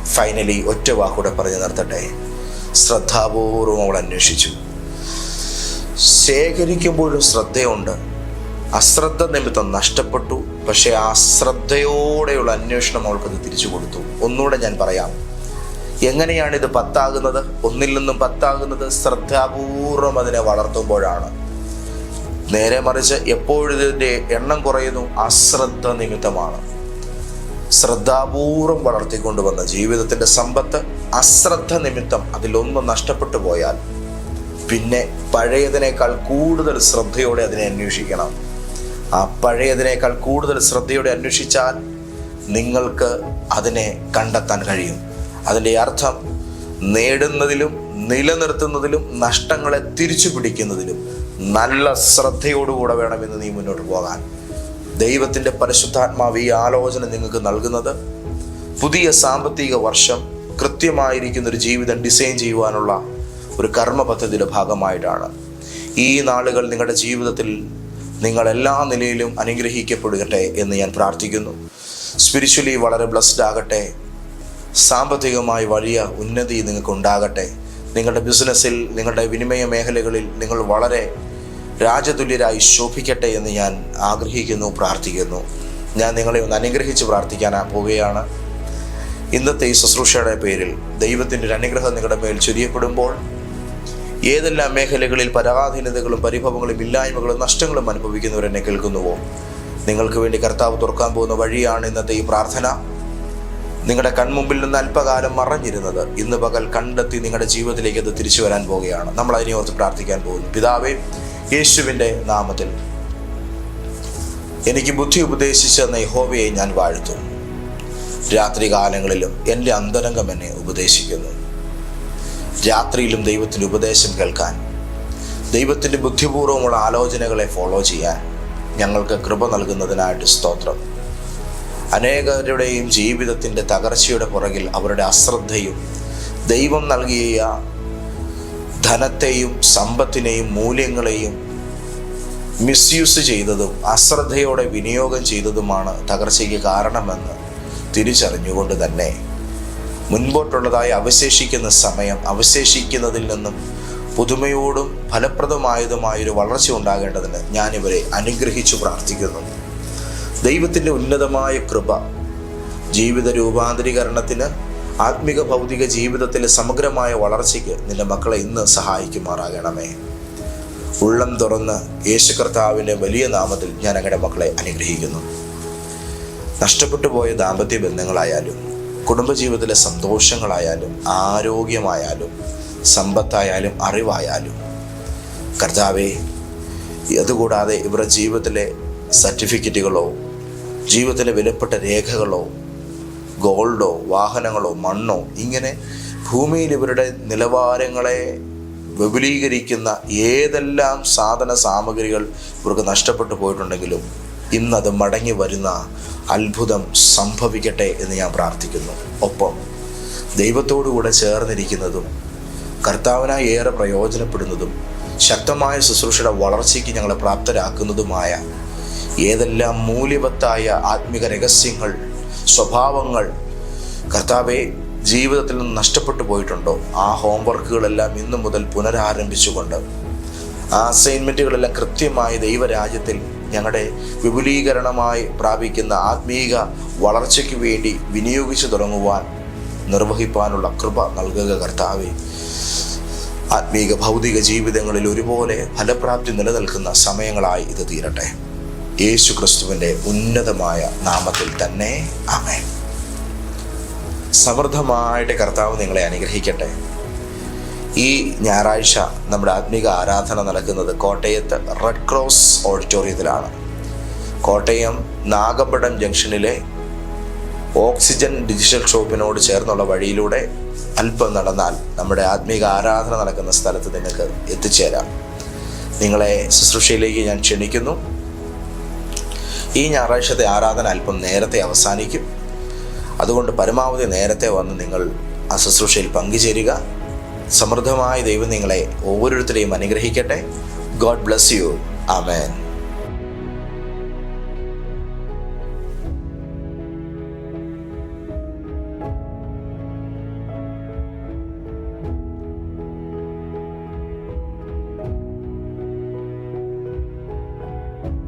ഫൈനലി ഒറ്റ വാക്കൂടെ പറഞ്ഞു നിർത്തട്ടെ. ശ്രദ്ധാപൂർവം അവൾ അന്വേഷിച്ചു. ശേഖരിക്കുമ്പോഴും ശ്രദ്ധയുണ്ട്. അശ്രദ്ധ നിമിത്തം നഷ്ടപ്പെട്ടു. പക്ഷേ ആ ശ്രദ്ധയോടെയുള്ള അന്വേഷണം അവൾക്കത് തിരിച്ചു കൊടുത്തു. ഒന്നുകൂടെ ഞാൻ പറയാം. എങ്ങനെയാണ് ഇത് പത്താകുന്നത്? ഒന്നിൽ നിന്നും പത്താകുന്നത് ശ്രദ്ധാപൂർവം അതിനെ വളർത്തുമ്പോഴാണ്. നേരെ മറിച്ച് എപ്പോഴിതിന്റെ എണ്ണം കുറയുന്നു? അശ്രദ്ധ നിമിത്തമാണ്. ശ്രദ്ധാപൂർവം വളർത്തിക്കൊണ്ടുവന്ന ജീവിതത്തിന്റെ സമ്പത്ത് അശ്രദ്ധ നിമിത്തം അതിലൊന്ന് നഷ്ടപ്പെട്ടു പോയാൽ പിന്നെ പഴയതിനേക്കാൾ കൂടുതൽ ശ്രദ്ധയോടെ അതിനെ അന്വേഷിക്കണം. ആ പഴയതിനേക്കാൾ കൂടുതൽ ശ്രദ്ധയോടെ അന്വേഷിച്ചാൽ നിങ്ങൾക്ക് അതിനെ കണ്ടെത്താൻ കഴിയും. അതിന്റെ അർത്ഥം നേടുന്നതിലും നിലനിർത്തുന്നതിലും നഷ്ടങ്ങളെ തിരിച്ചു പിടിക്കുന്നതിലും നല്ല ശ്രദ്ധയോടുകൂടെ വേണമെന്ന് നീ മുന്നോട്ട് പോകാൻ. ദൈവത്തിന്റെ പരിശുദ്ധാത്മാവ് ഈ ആലോചന നിങ്ങൾക്ക് നൽകുന്നത് പുതിയ സാമ്പത്തിക വർഷം കൃത്യമായിരിക്കുന്ന ഒരു ജീവിതം ഡിസൈൻ ചെയ്യുവാനുള്ള ഒരു കർമ്മ പദ്ധതിയുടെ ഭാഗമായിട്ടാണ്. ഈ നാളുകൾ നിങ്ങളുടെ ജീവിതത്തിൽ നിങ്ങൾ എല്ലാ നിലയിലും അനുഗ്രഹിക്കപ്പെടുകട്ടെ എന്ന് ഞാൻ പ്രാർത്ഥിക്കുന്നു. സ്പിരിച്വലി വളരെ ബ്ലസ്ഡ് ആകട്ടെ. സാമ്പത്തികമായി വലിയ ഉന്നതി നിങ്ങൾക്ക് ഉണ്ടാകട്ടെ നിങ്ങളുടെ ബിസിനസ്സിൽ നിങ്ങളുടെ വിനിമയ മേഖലകളിൽ നിങ്ങൾ വളരെ രാജതുല്യരായി ശോഭിക്കട്ടെ എന്ന് ഞാൻ ആഗ്രഹിക്കുന്നു പ്രാർത്ഥിക്കുന്നു. ഞാൻ നിങ്ങളെ ഒന്ന് അനുഗ്രഹിച്ച് പ്രാർത്ഥിക്കാൻ പോവുകയാണ്. ഇന്നത്തെ ഈ ശുശ്രൂഷയുടെ പേരിൽ ദൈവത്തിന്റെ ഒരു അനുഗ്രഹം നിങ്ങളുടെ മേൽ ചൊരിയപ്പെടുമ്പോൾ ഏതെല്ലാം മേഖലകളിൽ പരാധീനതകളും പരിഭവങ്ങളും ഇല്ലായ്മകളും നഷ്ടങ്ങളും അനുഭവിക്കുന്നവരെന്നെ കേൾക്കുന്നുവോ? നിങ്ങൾക്ക് വേണ്ടി കർത്താവ് തുറക്കാൻ പോകുന്ന വഴിയാണ് ഇന്നത്തെ ഈ പ്രാർത്ഥന. നിങ്ങളുടെ കൺമുമ്പിൽ നിന്ന് അല്പകാലം മറഞ്ഞിരുന്നത് ഇന്ന് പകൽ കണ്ടെത്തി നിങ്ങളുടെ ജീവിതത്തിലേക്ക് അത് തിരിച്ചു വരാൻ പോവുകയാണ്. നമ്മൾ അതിനെ ഓർത്ത് പ്രാർത്ഥിക്കാൻ പോകുന്നു. പിതാവേ യേശുവിന്റെ നാമത്തിൽ എനിക്ക് ബുദ്ധി ഉപദേശിച്ച നെഹോവയെ ഞാൻ വാഴ്ത്തും. രാത്രികാലങ്ങളിലും എന്റെ അന്തരംഗം എന്നെ ഉപദേശിക്കുന്നു. രാത്രിയിലും ദൈവത്തിന്റെ ഉപദേശം കേൾക്കാൻ ദൈവത്തിന്റെ ബുദ്ധിപൂർവമുള്ള ആലോചനകളെ ഫോളോ ചെയ്യാൻ ഞങ്ങൾക്ക് കൃപ നൽകുന്നതിനായിട്ട് സ്തോത്രം. അനേകരുടെയും ജീവിതത്തിന്റെ തകർച്ചയുടെ പുറകിൽ അവരുടെ അശ്രദ്ധയും ദൈവം നൽകിയ ധനത്തെയും സമ്പത്തിനെയും മൂല്യങ്ങളെയും മിസ്യൂസ് ചെയ്തതും അശ്രദ്ധയോടെ വിനിയോഗം ചെയ്തതുമാണ് തകർച്ചയ്ക്ക് കാരണമെന്ന് തിരിച്ചറിഞ്ഞുകൊണ്ട് തന്നെ മുൻപോട്ടുള്ളതായി അവശേഷിക്കുന്ന സമയം അവശേഷിക്കുന്നതിൽ നിന്നും പുതുമയോടും ഫലപ്രദമായതുമായൊരു വളർച്ച ഉണ്ടാകേണ്ടതിന് ഞാനിവരെ അനുഗ്രഹിച്ചു പ്രാർത്ഥിക്കുന്നു. ദൈവത്തിന്റെ ഉന്നതമായ കൃപ ജീവിത രൂപാന്തരീകരണത്തിന് ആത്മിക ഭൗതിക ജീവിതത്തിലെ സമഗ്രമായ വളർച്ചയ്ക്ക് നിന്റെ മക്കളെ ഇന്ന് സഹായിക്കുമാറാകണമേ. ഉള്ളം തുറന്ന് യേശു കർത്താവിന്റെ വലിയ നാമത്തിൽ ഞാൻ അങ്ങയുടെ മക്കളെ അനുഗ്രഹിക്കുന്നു. നഷ്ടപ്പെട്ടു പോയ ദാമ്പത്യ ബന്ധങ്ങളായാലും കുടുംബജീവിതത്തിലെ സന്തോഷങ്ങളായാലും ആരോഗ്യമായാലും സമ്പത്തായാലും അറിവായാലും കർത്താവെ അതുകൂടാതെ ഇവരുടെ ജീവിതത്തിലെ സർട്ടിഫിക്കറ്റുകളോ ജീവിതത്തിലെ വിലപ്പെട്ട രേഖകളോ ഗോൾഡോ വാഹനങ്ങളോ മണ്ണോ ഇങ്ങനെ ഭൂമിയിൽ ഇവരുടെ നിലവാരങ്ങളെ വിപുലീകരിക്കുന്ന ഏതെല്ലാം സാധന സാമഗ്രികൾ ഇവർക്ക് നഷ്ടപ്പെട്ടു പോയിട്ടുണ്ടെങ്കിലും ഇന്നത് മടങ്ങി വരുന്ന അത്ഭുതം സംഭവിക്കട്ടെ എന്ന് ഞാൻ പ്രാർത്ഥിക്കുന്നു. ഒപ്പം ദൈവത്തോടുകൂടെ ചേർന്നിരിക്കുന്നതും കർത്താവിനായി ഏറെ പ്രയോജനപ്പെടുന്നതും ശക്തമായ ശുശ്രൂഷയുടെ വളർച്ചയ്ക്ക് ഞങ്ങളെ പ്രാപ്തരാക്കുന്നതുമായ ഏതെല്ലാം മൂല്യവത്തായ ആത്മിക രഹസ്യങ്ങൾ സ്വഭാവങ്ങൾ കർത്താവെ ജീവിതത്തിൽ നിന്ന് നഷ്ടപ്പെട്ടു പോയിട്ടുണ്ടോ? ആ ഹോംവർക്കുകളെല്ലാം ഇന്നു മുതൽ പുനരാരംഭിച്ചുകൊണ്ട് ആ അസൈൻമെന്റുകളെല്ലാം കൃത്യമായി ദൈവരാജ്യത്തിൽ ഞങ്ങളുടെ വിപുലീകരണമായി പ്രാപിക്കുന്ന ആത്മീക വളർച്ചയ്ക്ക് വേണ്ടി വിനിയോഗിച്ചു തുടങ്ങുവാൻ നിർവഹിപ്പാനുള്ള കൃപ നൽകുക കർത്താവെ. ആത്മീക ഭൗതിക ജീവിതങ്ങളിൽ ഒരുപോലെ ഫലപ്രാപ്തി നിലനിൽക്കുന്ന സമയങ്ങളായി ഇത് തീരട്ടെ. യേശു ക്രിസ്തുവിന്റെ ഉന്നതമായ നാമത്തിൽ തന്നെ ആമേൻ. സമൃദ്ധമായിട്ട് കർത്താവ് നിങ്ങളെ അനുഗ്രഹിക്കട്ടെ. ഈ ഞായറാഴ്ച നമ്മുടെ ആത്മീക ആരാധന നടക്കുന്നത് കോട്ടയത്ത് റെഡ് ക്രോസ് ഓഡിറ്റോറിയത്തിലാണ്. കോട്ടയം നാഗപടം ജംഗ്ഷനിലെ ഓക്സിജൻ ഡിജിറ്റൽ ഷോപ്പിനോട് ചേർന്നുള്ള വഴിയിലൂടെ അല്പം നടന്നാൽ നമ്മുടെ ആത്മീക ആരാധന നടക്കുന്ന സ്ഥലത്ത് നിങ്ങൾക്ക് എത്തിച്ചേരാം. നിങ്ങളെ ശുശ്രൂഷയിലേക്ക് ഞാൻ ക്ഷണിക്കുന്നു. ഈ ഞായറാഴ്ചത്തെ ആരാധന അല്പം നേരത്തെ അവസാനിക്കും. അതുകൊണ്ട് പരമാവധി നേരത്തെ വന്ന് നിങ്ങൾ ആ പങ്കുചേരുക. സമൃദ്ധമായ ദൈവം നിങ്ങളെ ഓരോരുത്തരെയും അനുഗ്രഹിക്കട്ടെ. God bless you amen